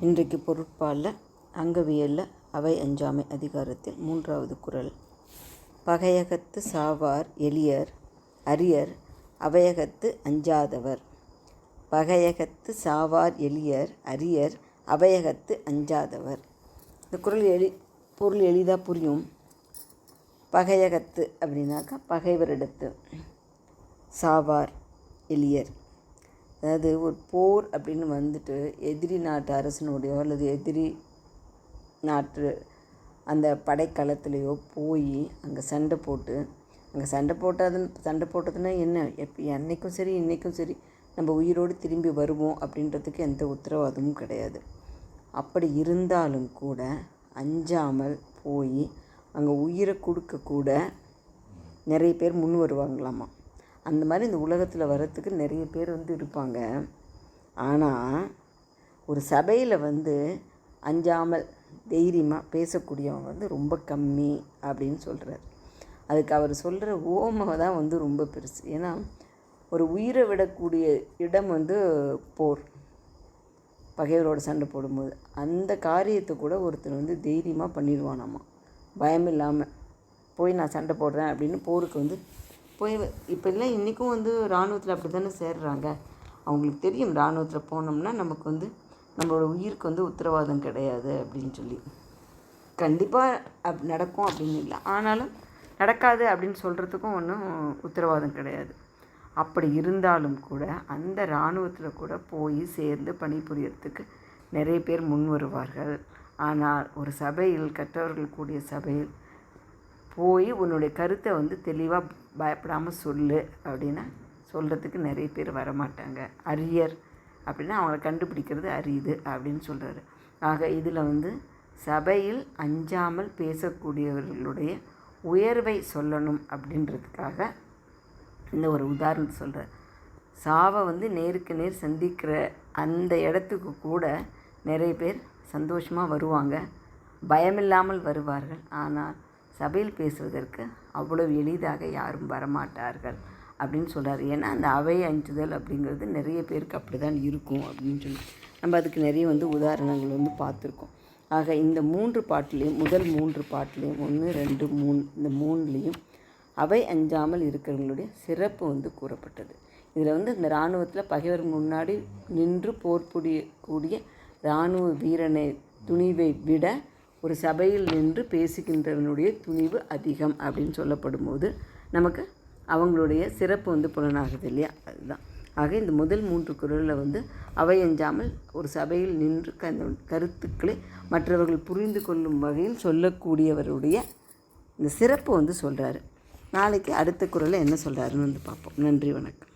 இன்றைக்கு பொருட்பாலில் அங்கவியலில் அவை அஞ்சாமை அதிகாரத்தில் மூன்றாவது குறள் பகையகத்து சாவார் எளியர் அரியர் அவையகத்து அஞ்சாதவர். பகையகத்து சாவார் எளியர் அரியர் அவையகத்து அஞ்சாதவர். இந்த குறள் எளி பொருள் எளிதாக புரியும். பகையகத்து அப்படின்னாக்கா பகைவரிடத்து. சாவார் எளியர் அதாவது ஒரு போர் அப்படின்னு வந்துட்டு எதிரி நாட்டு அரசனுடையோ அல்லது எதிரி நாட்டு அந்த படைக்களத்துலேயோ போய் அங்கே சண்டை போட்டு அங்கே சண்டை போட்டாது சண்டை போட்டதுன்னா என்ன? எப்போ என்றைக்கும் சரி இன்றைக்கும் சரி நம்ம உயிரோடு திரும்பி வருவோம் அப்படின்றதுக்கு எந்த உத்தரவாதமும் கிடையாது. அப்படி இருந்தாலும் கூட அஞ்சாமல் போய் அங்கே உயிரை கொடுக்க கூட நிறைய பேர் முன் வருவாங்களாமா? அந்த மாதிரி இந்த உலகத்தில் வர்றதுக்கு நிறைய பேர் வந்து இருப்பாங்க. ஆனால் ஒரு சபையில் வந்து அஞ்சாமல் தைரியமாக பேசக்கூடியவங்க வந்து ரொம்ப கம்மி அப்படின்னு சொல்கிறார் அதுக்கு அவர் சொல்கிற ஓமை தான் வந்து ரொம்ப பெருசு. ஏன்னா ஒரு உயிரை விடக்கூடிய இடம் வந்து போர். பகைவரோட சண்டை போடும்போது. அந்த காரியத்தை கூட ஒருத்தர் வந்து தைரியமாக பண்ணிடுவானாமா. பயம் இல்லாமல் போய் நான் சண்டை போடுறேன் அப்படின்னு போருக்கு வந்து போய் இப்போ இல்லை இன்றைக்கும் வந்து இராணுவத்தில் அப்படி தானே சேர்றாங்க. அவங்களுக்கு தெரியும் இராணுவத்தில் போனோம்னா நமக்கு வந்து நம்மளோட உயிருக்கு வந்து உத்தரவாதம் கிடையாது அப்படின்னு சொல்லி. கண்டிப்பாக அப் நடக்கும் அப்படின்னு இல்லை. ஆனாலும் நடக்காது அப்படின்னு சொல்கிறதுக்கும் ஒன்றும் உத்தரவாதம் கிடையாது. அப்படி இருந்தாலும் கூட அந்த இராணுவத்தில் கூட போய் சேர்ந்து பணிபுரியறதுக்கு நிறைய பேர் முன் வருவார்கள். ஆனால் ஒரு சபையில் கற்றவர்கள் கூடிய சபையில் போய் உன்னுடைய கருத்தை வந்து தெளிவாக பயப்படாமல் சொல்லு அப்படின்னா சொல்கிறதுக்கு நிறைய பேர் வரமாட்டாங்க. அரியர் அப்படின்னா அவங்கள கண்டுபிடிக்கிறது அரியுது அப்படின்னு சொல்கிறாரு ஆக இதில் வந்து சபையில் அஞ்சாமல் பேசக்கூடியவர்களுடைய உயர்வை சொல்லணும் அப்படின்றதுக்காக இந்த ஒரு உதாரணத்தை சொல்கிறார் சாவை வந்து நேருக்கு நேர் சந்திக்கிற அந்த இடத்துக்கு கூட நிறைய பேர் சந்தோஷமாக வருவாங்க. பயமில்லாமல் வருவார்கள். ஆனால் சபையில் பேசுவதற்கு அவ்வளவு எளிதாக யாரும் வரமாட்டார்கள் அப்படின்னு சொல்கிறார் ஏன்னா அந்த அவை அஞ்சுதல் அப்படிங்கிறது நிறைய பேருக்கு அப்படி தான் இருக்கும் அப்படின்னு சொல்லி நம்ம அதுக்கு நிறைய வந்து உதாரணங்கள் வந்து பார்த்துருக்கோம். ஆக இந்த மூன்று பாட்டிலையும் முதல் மூன்று பாட்டிலையும் ஒன்று ரெண்டு மூணு இந்த மூணுலேயும் அவை அஞ்சாமல் இருக்கிறவங்களுடைய சிறப்பு வந்து கூறப்பட்டது. இதில் வந்து இந்த இராணுவத்தில் பகைவர் முன்னாடி நின்று போர் புரியக்கூடிய இராணுவ வீரனை துணிவை விட ஒரு சபையில் நின்று பேசுகின்றவனுடைய துணிவு அதிகம் அப்படின்னு சொல்லப்படும் போது நமக்கு அவங்களுடைய சிறப்பு வந்து புலனாகுது இல்லையா? அதுதான். ஆக இந்த முதல் மூன்று குரலில் வந்து அவை அஞ்சாமல் ஒரு சபையில் நின்று க கருத்துக்களை மற்றவர்கள் புரிந்து கொள்ளும் வகையில் சொல்லக்கூடியவருடைய இந்த சிறப்பு வந்து சொல்கிறாரு நாளைக்கு அடுத்த குரலை என்ன சொல்கிறாருன்னு வந்து பார்ப்போம். நன்றி வணக்கம்.